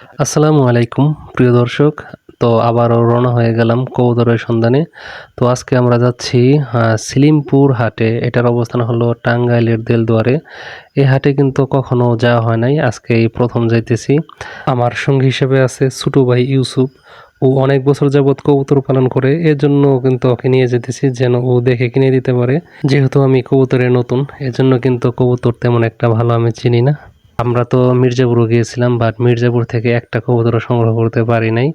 আসসালামু আলাইকুম, প্রিয় দর্শক। তো আবারও রওনা হয়ে গেলাম কবুতরের সন্ধানে। তো আজকে আমরা যাচ্ছি সিলিমপুর হাটে। এটার অবস্থান হলো টাঙ্গাইলের দেলদুয়ারে। এই হাটে কিন্তু কখনো যাওয়া হয় নাই, আজকে এই প্রথম যাইতেছি। আমার সঙ্গী হিসেবে আছে ছোটু ভাই ইউসুফ। ও অনেক বছর যাবৎ কবুতর পালন করে এর জন্য কিন্তু ওকে নিয়ে যেতেছি যেন ও দেখে কিনে দিতে পারে। যেহেতু আমি কবুতরে নতুন, এজন্য কিন্তু কবুতর তেমন একটা ভালো আমি চিনি না। আমরা তো মির্জাপুরও গিয়েছিলাম বাট মির্জাপুর থেকে একটা কবুতর সংগ্রহ করতে পারি নাই।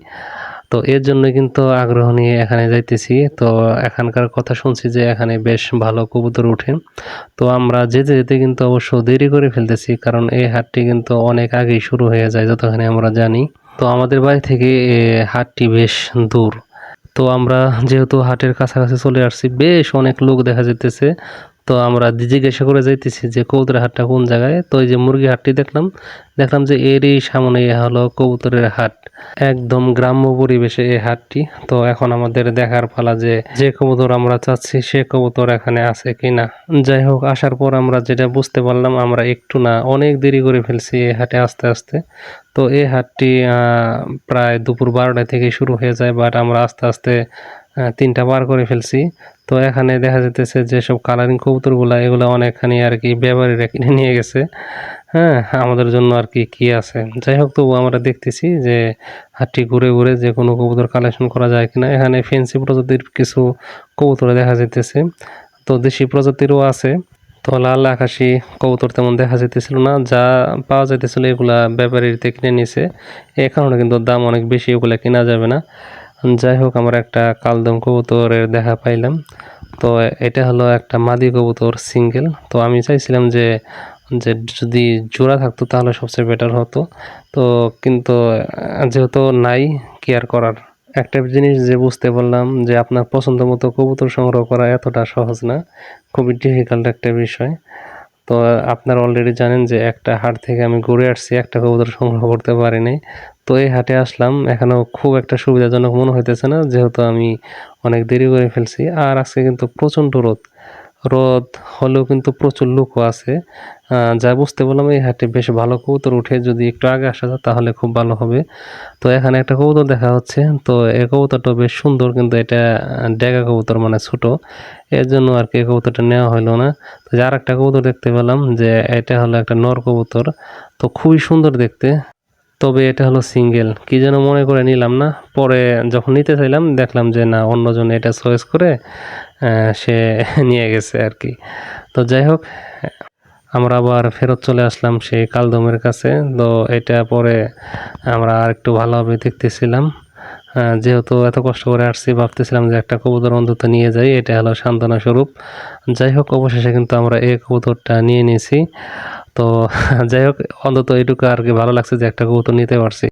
তো এর জন্য কিন্তু আগ্রহ নিয়ে এখানে যাইতেছি। তো এখানকার কথা শুনছি যে এখানে বেশ ভালো কবুতর ওঠে। তো আমরা যেতে যেতে কিন্তু অবশ্য দেরি করে ফেলতেছি, কারণ এই হাটটি কিন্তু অনেক আগেই শুরু হয়ে যায়, যতখানি আমরা জানি। তো আমাদের বাড়ি থেকে হাটটি বেশ দূর। তো আমরা যেহেতু হাটের কাছাকাছি চলে আসছি, বেশ অনেক লোক দেখা যেতেছে তো আমরা জিজ্ঞাসা করে যাইতেছি যে কবুতরের হাটটা কোন জায়গায়? তো এই যে মুরগি হাটটি দেখলাম। দেখলাম যে এরই সামনে হলো কবুতরের হাট। একদম গ্রাম্য পরিবেশে এই হাটটি। তো এখন আমাদের দেখার পালা যে যে কবুতর আমরা চাচ্ছি সে কবুতর এখানে আছে কিনা। যাই হোক, আসার পর আমরা যেটা বুঝতে পারলাম, আমরা একটু না, অনেক দেরি করে ফেলছি এই হাটে আস্তে আস্তে। তো এই হাটটি প্রায় দুপুর বারোটা থেকে শুরু হয়ে যায় বাট আমরা আস্তে আস্তে তিনটা পার করে ফেলছি। তো এখানে দেখা যেতেছে যেসব কালারিং কবুতরগুলা, এগুলো অনেকখানি আর কি ব্যাপারীরা কিনে নিয়ে গেছে। হ্যাঁ আমাদের জন্য আর কি কি আছে? যাই হোক তবু আমরা দেখতেছি যে হাটটি ঘুরে ঘুরে যে কোনো কবুতর কালেকশন করা যায় কিনা। এখানে ফেন্সি প্রজাতির কিছু কবুতর দেখা যেতেছে তো দেশি প্রজাতিরও আছে। তো লাল আকাশি কবুতর তেমন দেখা যেতেছিল না। যা পাওয়া যাইতেছিল এগুলা ব্যাপারীতে কিনে নিছে। এ কারণে কিন্তু দাম অনেক বেশি এগুলা কেনা যাবে না। যাই হোক আমরা একটা কালদম কবুতরের দেখা পাইলাম। তো এটা হলো একটা মাদি কবুতর সিঙ্গেল। তো আমি চাইছিলাম যে যে যদি জোড়া থাকতো তাহলে সবচেয়ে বেটার হতো। তো কিন্তু যেহেতু নাই কেয়ার করার? একটা জিনিস যে বুঝতে পারলাম যে আপনার পছন্দ মতো কবুতর সংগ্রহ করা এতটা সহজ না। খুবই ডিফিকাল্ট একটা বিষয়। তো আপনারা অলরেডি জানেন যে একটা হাট থেকে আমি ঘুরে আসছি, একটা কবুতর সংগ্রহ করতে পারি নাই তো এই হাটে আসলাম এখনও খুব একটা সুবিধাজনক মনে হইতেছে না, যেহেতু আমি অনেক দেরি করে ফেলছি। আর আজকে কিন্তু প্রচণ্ড রোদ। রোদ হলেও কিন্তু প্রচুর লোকও আছে। যা বুঝতে পারলাম এই হাটে বেশ ভালো কবুতর উঠে যদি একটু আগে আসা যায় তাহলে খুব ভালো হবে। তো এখানে একটা কবুতর দেখা হচ্ছে। তো এই কবুতরটা বেশ সুন্দর কিন্তু এটা ডেগা কবুতর মানে ছোট। এর জন্য আর কি কবুতরটা নেওয়া হলো না। তো আর একটা কবুতর দেখতে পেলাম যে এটা হলো একটা নর কবুতর। তো খুবই সুন্দর দেখতে। তবে এটা হলো সিঙ্গেল। কি যেন মনে করে নিলাম না। পরে যখন নিতে চাইলাম, দেখলাম যে না, অন্যজন এটা চয়েস করে সে নিয়ে গেছে আর কি। তো যাই হোক, আমরা আবার ফেরত চলে আসলাম সেই কালদমের কাছে। তো এটা পরে আমরা আর একটু ভালোভাবে দেখতেছিলাম। যেহেতু এত কষ্ট করে আসছি, ভাবতেছিলাম যে একটা কবুতর অন্তত নিয়ে যাই। এটা হলো সান্ত্বনা স্বরূপ। যাই হোক, অবশেষে কিন্তু আমরা এই কবুতরটা নিয়ে নিয়েছি। তো যাই হোক অন্তত এটুকু আর কি ভালো লাগছে যে একটা কবুতর নিতে পারছি।